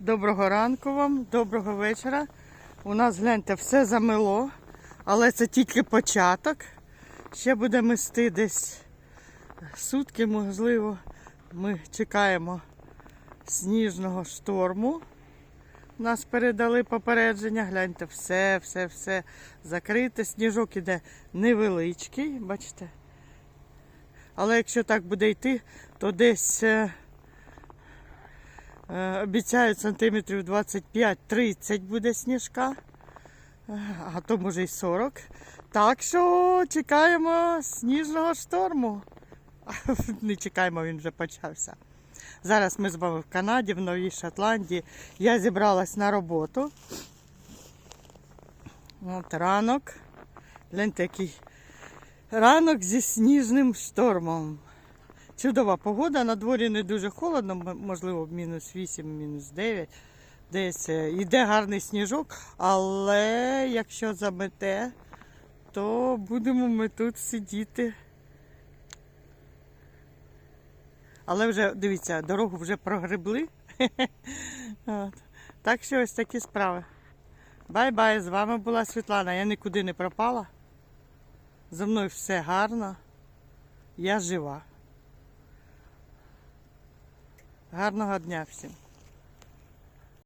Доброго ранку вам, доброго вечора. У нас, гляньте, все замело, але це тільки початок. Ще буде мести десь сутки, можливо. Ми чекаємо сніжного шторму. Нас передали попередження. Гляньте, все, все, все закрите. Сніжок іде невеличкий, бачите. Але якщо так буде йти, то десь е, обіцяють сантиметрів 25-30 буде сніжка, Е, а то може й 40. Так що чекаємо сніжного шторму. Не чекаємо, він вже почався. Зараз ми з вами в Канаді, в Новій Шотландії. Я зібралась на роботу. От ранок. Гляньте, який ранок зі сніжним штормом. Чудова погода, на дворі не дуже холодно, можливо, мінус 8, мінус 9. Десь е, йде гарний сніжок, але якщо замете, то будемо ми тут сидіти. Але вже дивіться, дорогу вже прогребли. Так що ось такі справи. Бай-бай, з вами була Світлана. Я нікуди не пропала. За мною все гарно. Я жива. Гарного дня всім.